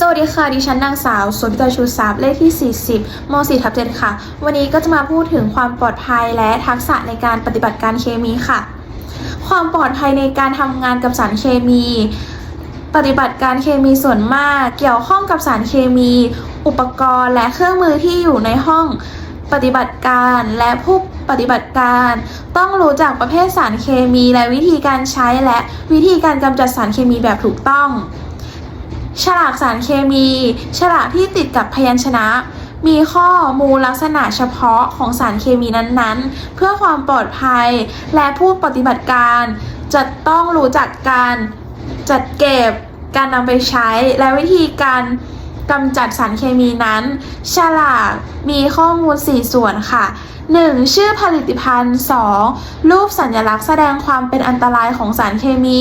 สวัสดีค่ะ ดิฉันนางสาวสวนพิตาชูทรัพย์เลขที่ 40ม4ทับ7ค่ะ วันนี้ก็จะมาพูดถึงความปลอดภัยและทักษะในการปฏิบัติการเคมีค่ะ ความปลอดภัยในการทำงานกับสารเคมี ปฏิบัติการเคมีส่วนมาก เกี่ยวข้องกับสารเคมี อุปกรณ์และเครื่องมือที่อยู่ในห้องปฏิบัติการและผู้ปฏิบัติการ ต้องรู้จักประเภทสารเคมี และวิธีการใช้และวิธีการกำจัดสารเคมีแบบถูกต้อง ฉลากสารเคมี ฉลากที่ติดกับพยัญชนะ มีข้อมูลลักษณะเฉพาะของสารเคมีนั้นๆ เพื่อความปลอดภัย และผู้ปฏิบัติการจะต้องรู้จักการจัดเก็บ การนำไปใช้และวิธีการ กำจัดสารเคมีนั้น ฉลากมีข้อมูล 4 ส่วนค่ะ 1. ชื่อผลิตภัณฑ์ 2. รูปสัญลักษณ์แสดงความเป็นอันตรายของสารเคมี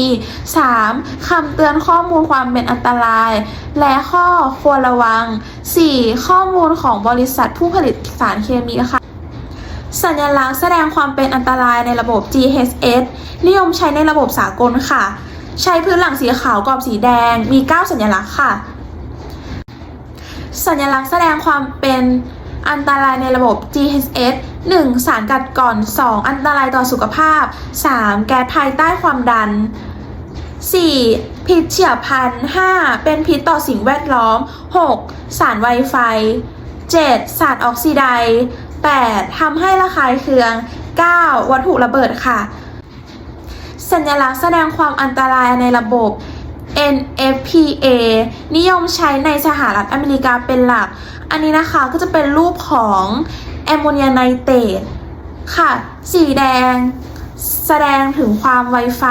3. คำเตือนข้อมูลความเป็นอันตราย และข้อควรระวัง 4. ข้อมูลของบริษัทผู้ผลิตสารเคมีค่ะ สัญลักษณ์แสดงความเป็นอันตรายในระบบ GHS นิยมใช้ในระบบสากลค่ะ ใช้พื้นหลังสีขาวกรอบสีแดงมี 9 สัญลักษณ์ค่ะ สัญลักษณ์แสดงความเป็นอันตรายในระบบ GHS 1. สารกัดก่อน 2. อันตรายต่อสุขภาพ 3. แก๊สภายใต้ความดัน 4. พิษเฉียบพลัน 5. เป็นพิษต่อสิ่งแวดล้อม 6. สารไวไฟ 7. สารออกซิไดซ์ 8. ทำให้ระคายเคือง 9. วัตถุระเบิดค่ะ สัญลักษณ์แสดงความอันตรายในระบบ NFPA นิยมใช้ในสหรัฐอเมริกาเป็นหลัก อันนี้นะคะก็จะเป็นรูปของแอมโมเนียไนเตรตค่ะ สีแดง แสดงถึงความไวไฟ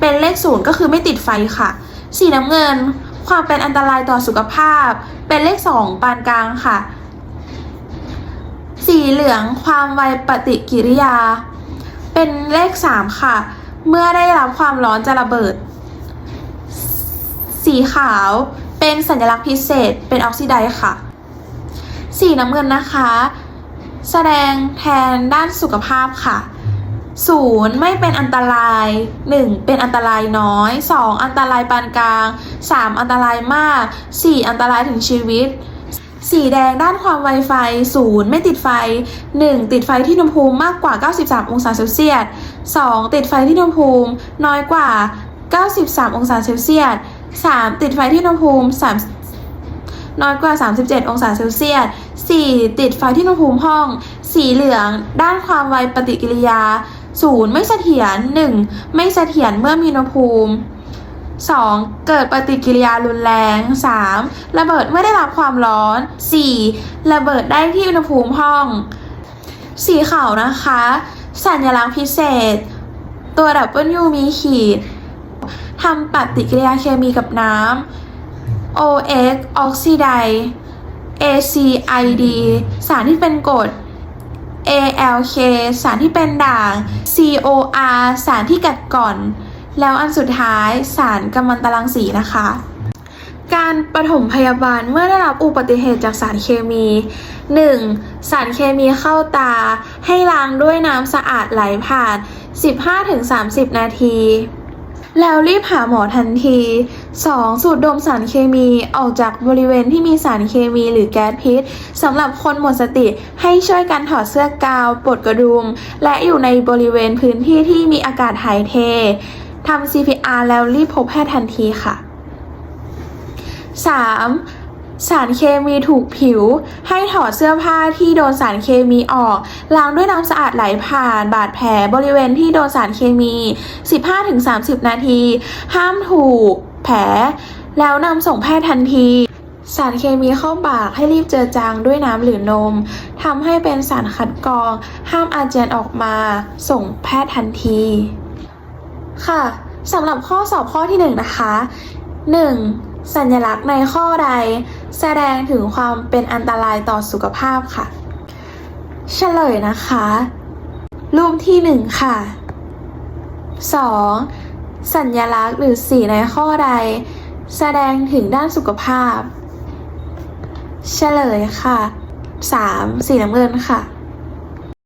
เป็นเลขศูนย์ก็คือไม่ติดไฟค่ะ สีน้ำเงิน ความเป็นอันตรายต่อสุขภาพ เป็นเลขสองปานกลางค่ะ สีเหลือง ความไวปฏิกิริยา เป็นเลขสามค่ะ เมื่อได้รับความร้อนจะระเบิด สีขาวเป็นสัญลักษณ์พิเศษ เป็นออกซิไดค่ะ สีน้ำเงินนะคะ แสดงแทนด้านสุขภาพค่ะศูนย์ไม่เป็นอันตราย 1. เป็นอันตรายน้อย 2. อันตรายปานกลาง 3. อันตรายมาก 4. อันตรายถึงชีวิต สีแดงด้านความไวไฟ 0 ไม่ติดไฟ 1. ติดไฟที่อุณหภูมิมากกว่า 93 องศาเซลเซียส 2. ติดไฟที่อุณหภูมิน้อยกว่า 93 องศาเซลเซียส 3. ติดไฟที่อุณหภูมิ3น้อยกว่า 37 องศาเซลเซียส 4. ติดไฟที่อุณหภูมิห้อง สีเหลือง ด้านความไวปฏิกิริยา 0 ไม่เสถียร 1. ไม่เสถียรเมื่อมีอุณหภูมิ 2. เกิดปฏิกิริยารุนแรง 3. ระเบิดเมื่อได้รับความร้อน 4. ระเบิดได้ที่อุณหภูมิห้อง สีขาวนะคะ สัญลักษณ์พิเศษ ตัว W มีขีด ทำปฏิกิริยาเคมีกับน้ำ OX ออกซิไดซ์ ACID สารที่เป็นกรด ALK สารที่เป็นด่าง COR สารที่กัดก่อน แล้วอันสุดท้ายสารกัมมันตรังสีนะคะ การปฐมพยาบาลเมื่อได้รับอุบัติเหตุจากสารเคมี 1. สารเคมีเข้าตา ให้ล้างด้วยน้ำสะอาดไหลผ่าน 15-30 นาที แล้วรีบหาหมอทันที 2. สูดดมสารเคมีออกจากบริเวณที่มีสารเคมีหรือแก๊สพิษสำหรับคนหมดสติให้ช่วยกันถอดเสื้อกาวปลดกระดุม และอยู่ในบริเวณพื้นที่ที่มีอากาศถ่ายเททำ CPR แล้วรีบพบแพทย์ทันทีค่ะ 3. สารเคมีถูกผิว ให้ถอดเสื้อผ้าที่โดนสารเคมีออก ล้างด้วยน้ำสะอาดไหลผ่าน บาดแผลบริเวณที่โดนสารเคมี 15-30 นาที ห้ามถูกแผล แล้วนำส่งแพทย์ทันที สารเคมีเข้าปากให้รีบเจือจางด้วยน้ำหรือนมทำให้เป็นสารคัดกรอง ห้ามอาเจียนออกมา ส่งแพทย์ทันที ค่ะสำหรับข้อสอบข้อที่ 1 นะคะ 1. สัญลักษณ์ในข้อใด แสดงถึงความเป็นอันตรายต่อสุขภาพค่ะ เฉลยนะคะ รูปที่1ค่ะ 2. สัญลักษณ์หรือสีในข้อใด แสดงถึงด้านสุขภาพ เฉลยค่ะ 3. สีน้ำเงินค่ะ